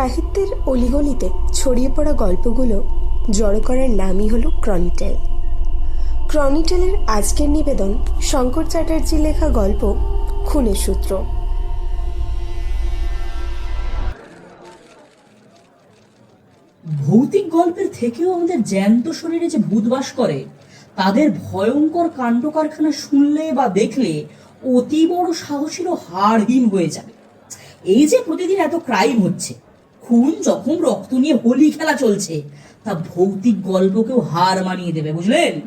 সাহিত্যের অলিগলিতে ছড়িয়ে পড়া গল্পগুলো জড়ো করার নামই হল ক্রনিটেল ক্রনিটেলের আজকের নিবেদন শঙ্কর চ্যাটার্জির লেখা গল্প খুনের সূত্র। ভৌতিক গল্পের থেকেও আমাদের জ্যান্ত শরীরে যে ভূত বাস করে, তাদের ভয়ঙ্কর কাণ্ড কারখানা শুনলে বা দেখলে অতি বড় সাহসীরও হাড়হীন হয়ে যাবে। এই যে প্রতিদিন এত ক্রাইম হচ্ছে খুন জখম রক্ত নিয়ে হোলি খেলা চলছে, তা ভৌতিক গল্পকেও হার মানিয়ে দেবে, বুঝলেন?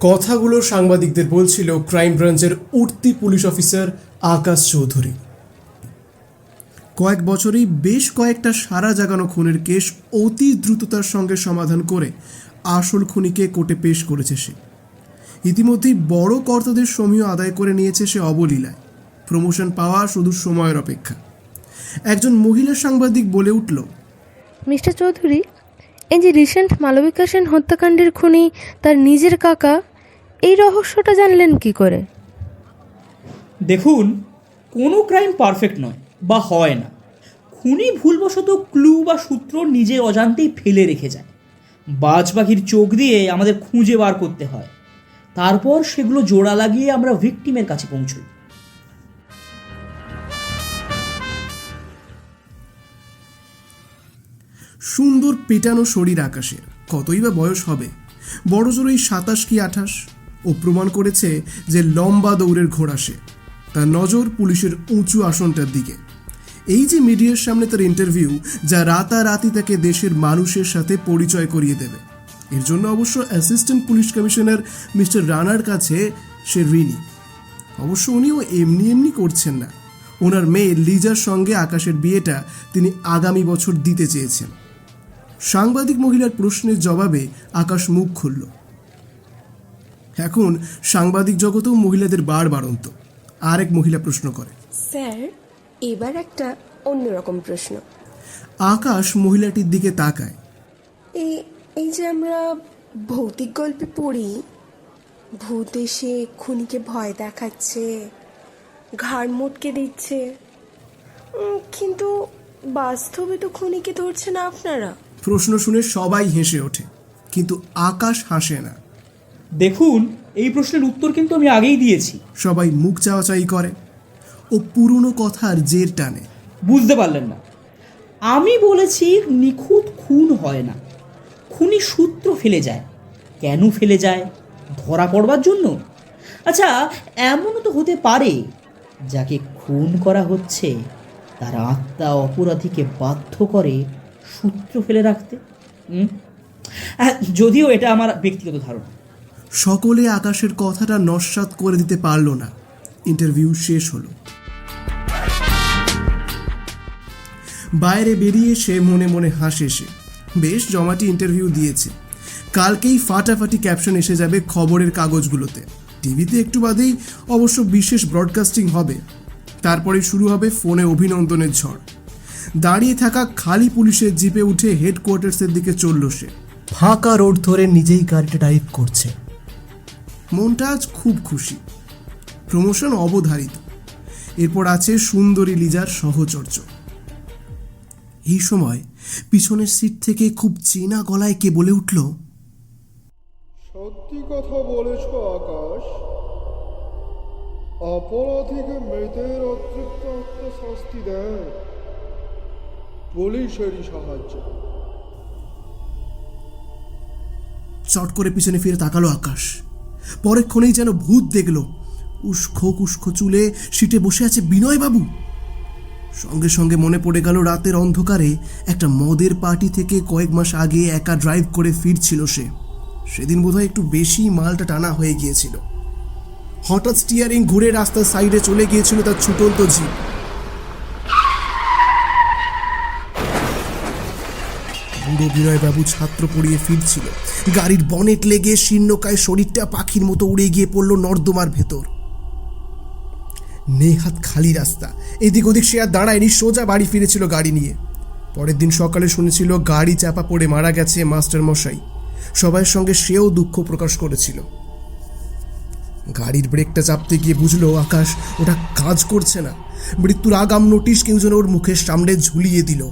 কথাগুলো সাংবাদিকদের বলছিল ক্রাইম ব্রাঞ্চের উঠতি পুলিশ অফিসার আকাশ চৌধুরী। কয়েক বছরেই বেশ কয়েকটা সারা জাগানো খুনের কেস অতি দ্রুততার সঙ্গে সমাধান করে আসল খুনিকে কোর্টে পেশ করেছে সে। ইতিমধ্যেই বড় কর্তাদের সমীহ আদায় করে নিয়েছে সে অবলীলায়। প্রমোশন পাওয়া শুধু সময়ের অপেক্ষা। একজন মহিলা সাংবাদিক বলে উঠল মিস্টার চৌধুরী এই যে রিসেন্ট মালবিকা সেন হত্যাকাণ্ডের খুনি তার নিজের কাকা এই রহস্যটা জানলেন কি করে? দেখুন কোনো ক্রাইম পারফেক্ট নয় বা হয় না। খুনি ভুলবশত ক্লু বা সূত্র নিজের অজান্তেই ফেলে রেখে যায়। বাজ পাখির চোখ দিয়ে আমাদের খুঁজে বার করতে হয়। তারপর সেগুলো জোড়া লাগিয়ে আমরা ভিকটিমের কাছে পৌঁছই। সুন্দর পেটানো শরীর আকাশের। কতই বা বয়স হবে? বড় জোর এই সাতাশ কি আঠাশ? ও প্রমাণ করেছে যে লম্বা দৌড়ের ঘোড়া সে। তার নজর পুলিশের উঁচু আসনটার দিকে। এই যে মিডিয়ার সামনে তার ইন্টারভিউ যা রাতারাতি তাকে দেশের মানুষের সাথে পরিচয় করিয়ে দেবে। এর জন্য অবশ্য অ্যাসিস্ট্যান্ট পুলিশ কমিশনার মিস্টার রানার কাছে সে ঋণী। অবশ্য উনিও এমনি এমনি করছেন না। ওনার মেয়ে লিজার সঙ্গে আকাশের বিয়েটা তিনি আগামী বছর দিতে চেয়েছেন। সাংবাদিক মহিলার প্রশ্নের জবাবে আকাশ মুখ খুলল। এখন সাংবাদিক জগতেও মহিলাদের বার বাড়ন্ত। আরেক মহিলা প্রশ্ন করে। স্যার এবার একটা অন্যরকম প্রশ্ন। আকাশ মহিলাটির দিকে তাকায়। এই এই যে আমরা ভৌতিক গল্পে পড়ি ভূত এসে খুনিকে ভয় দেখাচ্ছে ঘাড় মোটকে দিচ্ছে। কিন্তু বাস্তবে তো খুনিকে ধরছে না আপনারা। প্রশ্ন শুনে সবাই হেসে ওঠে কিন্তু আকাশ হাসে না। দেখুন এই প্রশ্নের উত্তর কিন্তু আমি আগেই দিয়েছি। সবাই মুখ চাওয়াচাই করে ও পুরনো কথার জের টানে। বুঝতে পারলেন না। আমি বলেছি নিখুঁত খুন হয় না। খুনি সূত্র ফেলে যায়। কেন ফেলে যায়? ধরা পড়বার জন্য? আচ্ছা এমনও তো হতে পারে যাকে খুন করা হচ্ছে তার আত্মা অপরাধীকে বাধ্য করে সূত্র ফেলে রাখতে। হ্যাঁ, যদিও এটা আমার ব্যক্তিগত ধারণা। সকলে আকাশের কথাটা নস্বাত করে দিতে পারল না। ইন্টারভিউ শেষ হলো। বাইরে বেরিয়ে সে মনে মনে হাসে সে। বেশ জমাটি ইন্টারভিউ দিয়েছে। কালকেই ফাটাফাটি ক্যাপশন এসে যাবে খবরের কাগজগুলোতে। টিভিতে একটু বাদেই অবশ্য বিশেষ ব্রডকাস্টিং হবে। তারপরে শুরু হবে ফোনে অভিনন্দনের ঝড়। দাঁড়িয়ে থাকা খালি পুলিশের জিপে উঠে হেডকোয়ার্টার্সের দিকে চলল সে। ফাঁকা রোড ধরে নিজেই গাড়িটা ড্রাইভ করছে। মনটা আজ খুব খুশি। প্রমোশন অবধারিত। এরপর আছে সুন্দরী লিজার সহচর্য। এই সময় পিছনের সিট থেকে খুব চেনা গলায় কে বলে উঠল সত্যি কথা বলেছ আকাশ। অপরাধীকে মৃতের অতৃপ্ত শাস্তি দেয়। পুলিশেরই সাহায্য। চট করে পিছনে ফিরে তাকালো আকাশ। পরেক্ষণেই যেন ভূত দেখল। উস্খো কুস্খো চুলে সিটে বসে আছে বিনয়বাবু। সঙ্গে সঙ্গে মনে পড়ে গেল রাতের অন্ধকারে একটা মদের পার্টি থেকে কয়েক মাস আগে একা ড্রাইভ করে ফিরছিল সে। সেদিন বোধহয় একটু বেশি মালটা টানা হয়ে গিয়েছিল। হঠাৎ স্টিয়ারিং ঘুরে রাস্তার সাইডে চলে গিয়েছিল তার ছুটন্ত জিপ বুড়ো বিনয়বাবু ছাত্র পড়িয়ে ফিরছিল। গাড়ির বনেট লেগে শীর্ণকায় শরীরটা পাখির মতো উড়ে গিয়ে পড়ল নর্দমার ভেতর। নেহাত খালি রাস্তা। এদিক ওদিক সে আর দাঁড়ায়নি, সোজা বাড়ি ফিরেছিল গাড়ি নিয়ে। পরের দিন সকালে শুনেছিল গাড়ি চাপা পড়ে মারা গেছে মাস্টার মশাই। সবার সঙ্গে সেও দুঃখ প্রকাশ করেছিল। গাড়ির ব্রেকটা চাপতে গিয়ে বুঝলো, আকাশ, ওটা কাজ করছে না। মৃত্যুর আগাম নোটিশ কেউ যেন ওর মুখের সামনে ঝুলিয়ে দিল।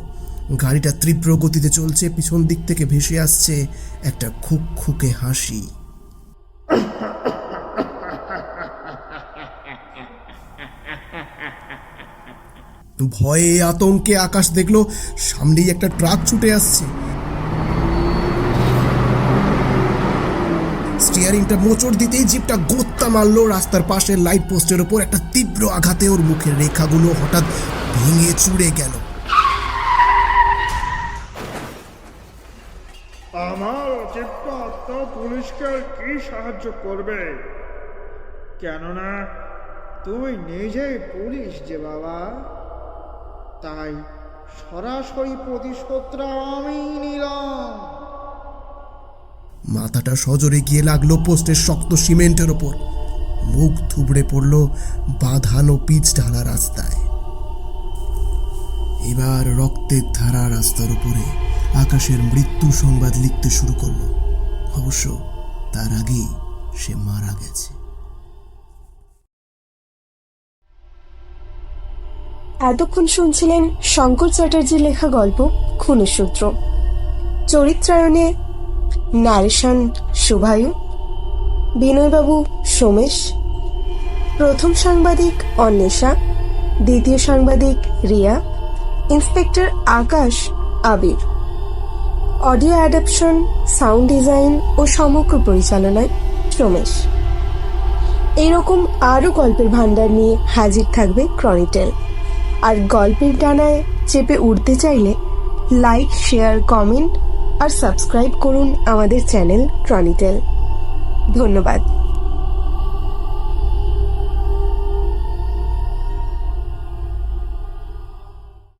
গাড়িটা তীব্র গতিতে চলছে, পিছন দিক থেকে ভেসে আসছে একটা খুক খুকে হাসি। ভয়ে আতঙ্কে আকাশ দেখল, সামনেই একটা ট্রাক ছুটে আসছে। স্টিয়ারিংটা মোচড় দিতেই জিপটা গোত্তা মারলো, রাস্তার পাশের লাইট পোস্টের ওপর একটা তীব্র আঘাতে ওর মুখের রেখাগুলো হঠাৎ ভেঙে চুড়ে গেল। অচিত্ত আত্মা পুলিশকে কি সাহায্য করবে? কেননা তুমি নিজেই পুলিশ যে বাবা। তাই সরাসরি প্রতিশোধটা আমি নিলাম। মাথাটা সজরে গিয়ে লাগল পোস্টের শক্ত সিমেন্টের ওপর। মুখ থুবড়ে পড়ল বাঁধানো পিচ ঢালা রাস্তায়। এবার রক্তের ধারা রাস্তার উপরে। আকাশের মৃত্যু সংবাদ লিখতে শুরু করল। অবশ্য তার আগেই সে মারা গেছে। এতক্ষণ শুনছিলেন শঙ্কর চ্যাটার্জির লেখা গল্প খুনের সূত্র চরিত্রায়নে নারেশন শুভায়ু বিনয়বাবু সোমেশ, প্রথম সাংবাদিক অন্বেষা, দ্বিতীয় সাংবাদিক Riya, inspector Akash Abir. Audio adaptation, sound design ও সমগ্র পরিচালনায় সোমেশ এইরকম আরও গল্পের ভাণ্ডার নিয়ে হাজির থাকবে ক্রনিটেল। আর গল্পের ডানায় চেপে উঠতে চাইলে লাইক, শেয়ার, কমেন্ট আর সাবস্ক্রাইব করুন আমাদের চ্যানেল ক্রনিটেল। ধন্যবাদ।